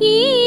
ஏனெனில்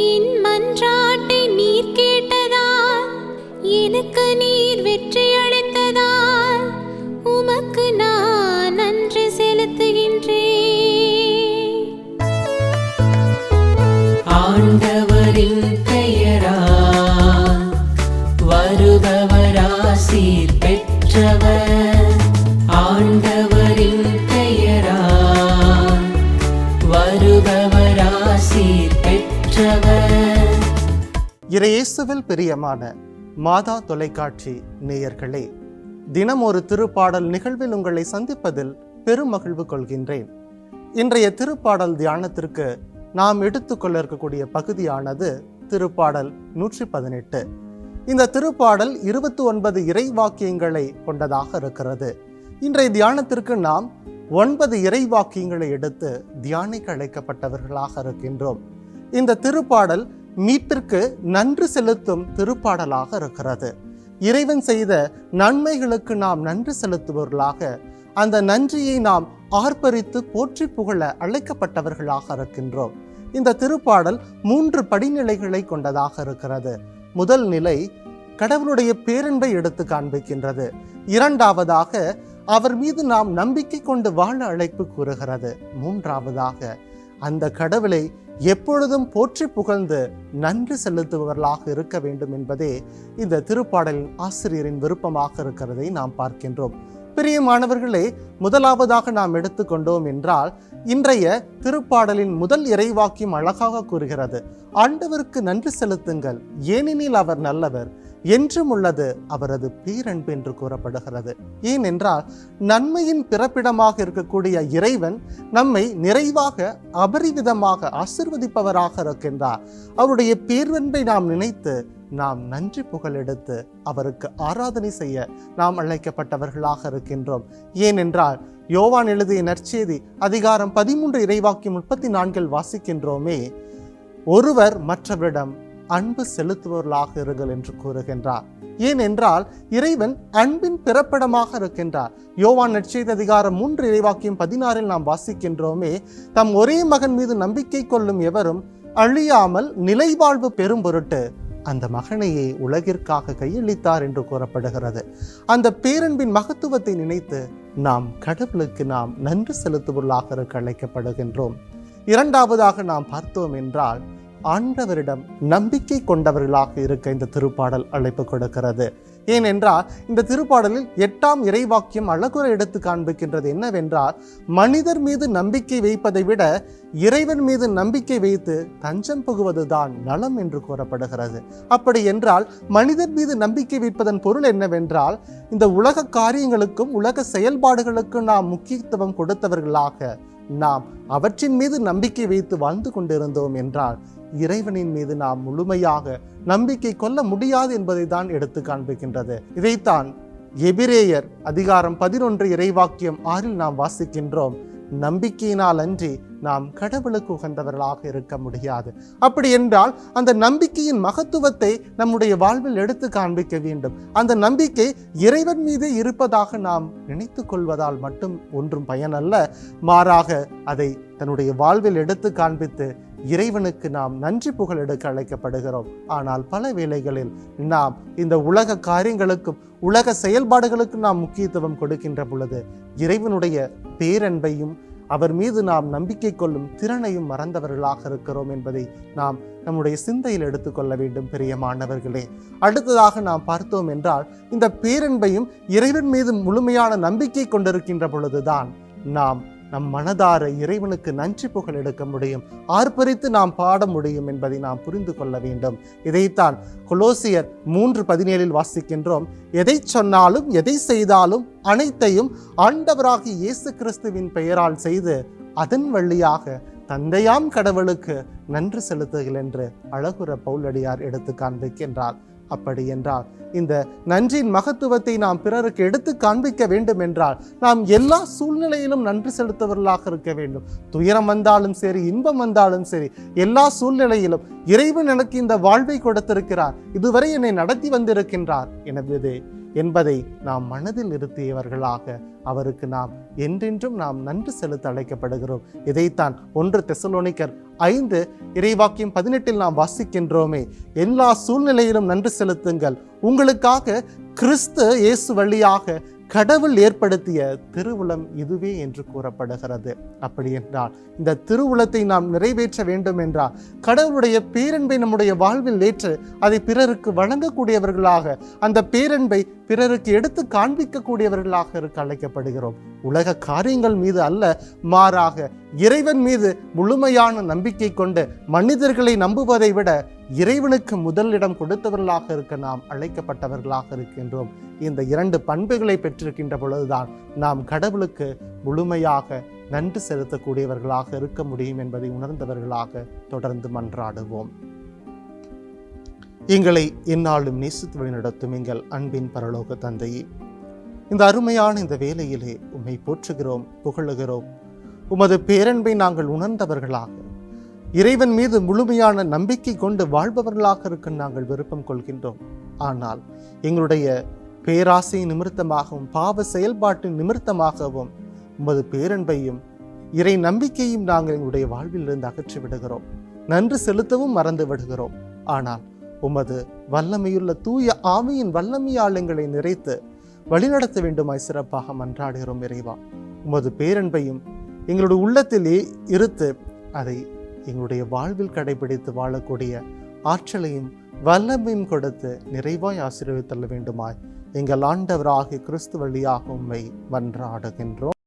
என் மன்றாட்டை நீர் கேட்டதா எனக்கு நீர் வெற்றி இறையேசுவில் பிரியமான மாதா தொலைக்காட்சி நேயர்களே தினம் ஒரு திருப்பாடல் நிகழ்வில் உங்களை சந்திப்பதில் பெருமகிழ்வு கொள்கின்றேன். இன்றைய திருப்பாடல் தியானத்திற்கு நாம் எடுத்துக்கொள்ள இருக்கக்கூடிய பகுதியானது திருப்பாடல் நூற்றி பதினெட்டு இந்த திருப்பாடல் இருபத்தி ஒன்பது இறை வாக்கியங்களை கொண்டதாக இருக்கிறது. இன்றைய தியானத்திற்கு நாம் ஒன்பது இறை வாக்கியங்களை எடுத்து தியானிக்க அழைக்கப்பட்டவர்களாக இருக்கின்றோம். இந்த திருப்பாடல் மீட்பிற்கு நன்றி செலுத்தும் திருப்பாடலாக இருக்கிறது. இறைவன் செய்த நன்மைகளுக்கு நாம் நன்றி செலுத்துபவர்களாக அந்த நன்றியை நாம் ஆர்ப்பரித்து போற்றி புகழ அழைக்கப்பட்டவர்களாக இருக்கின்றோம். இந்த திருப்பாடல் மூன்று படிநிலைகளை கொண்டதாக இருக்கிறது. முதல் நிலை கடவுளுடைய பேரன்பை எடுத்து காண்பிக்கின்றது. இரண்டாவதாக அவர் மீது நாம் நம்பிக்கை கொண்டு வாழ அழைப்பு கூறுகிறது. மூன்றாவதாக அந்த கடவுளை எப்பொழுதும் போற்றி புகழ்ந்து நன்றி செலுத்துபவர்களாக இருக்க வேண்டும் என்பதே இந்த திருப்பாடலின் ஆசிரியரின் விருப்பமாக இருக்கிறதை நாம் பார்க்கின்றோம். பிரியமானவர்களே முதலாவதாக நாம் எடுத்துக்கொண்டோம் என்றால் இன்றைய திருப்பாடலின் முதல் இறைவாக்கியம் அழகாக கூறுகிறது. ஆண்டவருக்கு நன்றி செலுத்துங்கள் ஏனெனில் அவர் நல்லவர் என்றும் உள்ளது அவரது பேரன்பு என்று கூறப்படுகிறது. ஏனென்றால் நன்மையின் பிறப்பிடமாக இருக்கக்கூடிய இறைவன் நம்மை நிறைவாக அபரிவிதமாக ஆசிர்வதிப்பவராக இருக்கின்றார். அவருடைய பேரன்பை நாம் நினைத்து நாம் நன்றி புகழெடுத்து அவருக்கு ஆராதனை செய்ய நாம் அழைக்கப்பட்டவர்களாக இருக்கின்றோம். ஏனென்றால் யோவான் எழுதிய நற்செய்தி அதிகாரம் பதிமூன்று இறைவாக்கி முப்பத்தி நான்கில் வாசிக்கின்றோமே ஒருவர் மற்றவரிடம் அன்பு செலுத்துபவர்களாக இருங்கள் என்று கூறுகின்றார். ஏனென்றால் இறைவன் அன்பின் பிறப்பிடமாக இருக்கின்றார். யோவான் நற்செய்தி அதிகாரம் மூன்று இறைவாக்கியம் பதினாறில் நாம் வாசிக்கின்றோமே தம் ஒரே மகன் மீது நம்பிக்கை கொள்ளும் எவரும் அழியாமல் நிலைவாழ்வு பெறும் பொருட்டு அந்த மகனையே உலகிற்காக கையளித்தார் என்று கூறப்படுகிறது. அந்த பேரன்பின் மகத்துவத்தை நினைத்து நாம் கடவுளுக்கு நாம் நன்றி செலுத்துவர்களாக இருக்க அழைக்கப்படுகின்றோம். இரண்டாவதாக நாம் பார்த்தோம் என்றால் ஆண்டவரிடம் நம்பிக்கை கொண்டவர்களாக இருக்க இந்த திருப்பாடல் அழைப்பு கொடுக்கிறது. ஏனென்றால் இந்த திருப்பாடலில் எட்டாம் இறைவாக்கியம் அழகுற எடுத்து காண்பிக்கின்றது என்னவென்றால் மனிதர் மீது நம்பிக்கை வைப்பதை விட இறைவன் மீது நம்பிக்கை வைத்து தஞ்சம் புகுவதுதான் நலம் என்று கூறப்படுகிறது. அப்படி என்றால் மனிதர் மீது நம்பிக்கை வைப்பதன் பொருள் என்னவென்றால் இந்த உலக காரியங்களுக்கும் உலக செயல்பாடுகளுக்கும் நாம் முக்கியத்துவம் கொடுத்தவர்களாக நாம் அவற்றின் மீது நம்பிக்கை வைத்து வாழ்ந்து கொண்டிருந்தோம் என்றால் இறைவனின் மீது நாம் முழுமையாக நம்பிக்கை கொள்ள முடியாது என்பதை தான் எடுத்து காண்பிக்கின்றது. இதைத்தான் எபிரேயர் அதிகாரம் பதினொன்று இறைவாக்கியம் ஆறில் நாம் வாசிக்கின்றோம். நம்பிக்கையினால் அன்றி நாம் கடவுளுக்கு உகந்தவர்களாக இருக்க முடியாது. அப்படி என்றால் அந்த நம்பிக்கையின் மகத்துவத்தை நம்முடைய வாழ்வில் எடுத்து காண்பிக்க வேண்டும். அந்த நம்பிக்கை இறைவன் மீது இருப்பதாக நாம் நினைத்து கொள்வதால் மட்டும் ஒன்றும் பயனல்ல. மாறாக அதை தன்னுடைய வாழ்வில் எடுத்து காண்பித்து இறைவனுக்கு நாம் நன்றி புகழ் எடுக்க அழைக்கப்படுகிறோம். ஆனால் பல வேளைகளில் நாம் இந்த உலக காரியங்களுக்கும் உலக செயல்பாடுகளுக்கும் நாம் முக்கியத்துவம் கொடுக்கின்ற பொழுது இறைவனுடைய பேரன்பையும் அவர் மீது நாம் நம்பிக்கை கொள்ளும் திறனையும் மறந்தவர்களாக இருக்கிறோம் என்பதை நாம் நம்முடைய சிந்தையில் எடுத்துக்கொள்ள வேண்டும் பெரிய மாணவர்களே அடுத்ததாக நாம் பார்த்தோம் என்றால் இந்த பேரன்பையும் இறைவன் மீது முழுமையான நம்பிக்கை கொண்டிருக்கின்ற பொழுதுதான் நாம் நம் மனதார இறைவனுக்கு நன்றி புகழ் எடுக்க முடியும். ஆர்ப்பரித்து நாம் பாட முடியும் என்பதை நாம் புரிந்து கொள்ள வேண்டும். இதைத்தான் கொலோசியர் மூன்று பதினேழில் வாசிக்கின்றோம். எதை சொன்னாலும் எதை செய்தாலும் அனைத்தையும் ஆண்டவராகி இயேசு கிறிஸ்துவின் பெயரால் செய்து அதன் வழியாக தந்தையாம் கடவுளுக்கு நன்றி செலுத்துகள் என்று அழகுற பவுலடியார் எடுத்து காண்பிக்கின்றார். அப்படி என்றால் இந்த நன்றியின் மகத்துவத்தை நாம் பிறருக்கு எடுத்து காண்பிக்க வேண்டும் என்றால் நாம் எல்லா சூழ்நிலையிலும் நன்றி செலுத்தவர்களாக இருக்க வேண்டும். துயரம் வந்தாலும் சரி இன்பம் வந்தாலும் சரி எல்லா சூழ்நிலையிலும் இறைவன் எனக்கு இந்த வாழ்வை கொடுத்திருக்கிறார். இதுவரை என்னை நடத்தி வந்திருக்கின்றார். எனவே என்பதை நாம் மனதில் நிறுத்தியவர்களாக அவருக்கு நாம் என்றென்றும் நாம் நன்றி செலுத்த அழைக்கப்படுகிறோம். இதைத்தான் ஒன்று தெசலோனிக்கர் ஐந்து இறைவாக்கியம் பதினெட்டில் நாம் வாசிக்கின்றோமே எல்லா சூழ்நிலையிலும் நன்றி செலுத்துங்கள். உங்களுக்காக கிறிஸ்து இயேசு வழியாக கடவுள் ஏற்படுத்திய திருவுளம் இதுவே என்று கூறப்படுகிறது. அப்படி என்றால் இந்த திருவுளத்தை நாம் நிறைவேற்ற வேண்டும் என்றால் கடவுளுடைய பேரன்பை நம்முடைய வாழ்வில் ஏற்று அதை பிறருக்கு வழங்கக்கூடியவர்களாக அந்த பேரன்பை பிறருக்கு எடுத்து காண்பிக்கக்கூடியவர்களாக இருக்க அழைக்கப்படுகிறோம். உலக காரியங்கள் மீது அல்ல மாறாக இறைவன் மீது முழுமையான நம்பிக்கை கொண்டு மனிதர்களை நம்புவதை விட இறைவனுக்கு முதலிடம் கொடுத்தவர்களாக இருக்க நாம் அழைக்கப்பட்டவர்களாக இருக்கின்றோம். இந்த இரண்டு பண்புகளை பெற்றிருக்கின்ற பொழுதுதான் நாம் கடவுளுக்கு முழுமையாக நன்றி செலுத்தக்கூடியவர்களாக இருக்க முடியும் என்பதை உணர்ந்தவர்களாக தொடர்ந்து மன்றாடுவோம். எங்களை எந்நாளும் நேசித்து வழிநடத்தும் எங்கள் அன்பின் பரலோக தந்தையே இந்த அருமையான இந்த வேலையிலே உம்மை போற்றுகிறோம் புகழுகிறோம். உமது பேரன்பை நாங்கள் உணர்ந்தவர்களாக இறைவன் மீது முழுமையான நம்பிக்கை கொண்டு வாழ்பவர்களாக இருக்க நாங்கள் விருப்பம் கொள்கின்றோம். ஆனால் எங்களுடைய பேராசை நிமித்தமாகவும் பாவ செயல்பாட்டின் நிமித்தமாகவும் உமது பேரன்பையும் இறை நம்பிக்கையும் நாங்கள் எங்களுடைய வாழ்வில் இருந்து அகற்றி விடுகிறோம். நன்றி செலுத்தவும் மறந்து விடுகிறோம். ஆனால் உமது வல்லமையுள்ள தூய ஆமையின் வல்லமையால் எங்களை நிறைத்து வழிநடத்த வேண்டுமாய் சிறப்பாக மன்றாடுகிறோம் இறைவா. உமது பேரன்பையும் எங்களுடைய உள்ளத்திலே இருத்து அதை எங்களுடைய வாழ்வில் கடைபிடித்து வாழக்கூடிய ஆற்றலையும் வல்லமையும் கொடுத்து நிறைவாய் ஆசீர்வதித்தள்ள வேண்டுமாய். எங்கள் ஆண்டவராகி கிறிஸ்து வழியாக உண்மை மன்றாடுகின்றோம்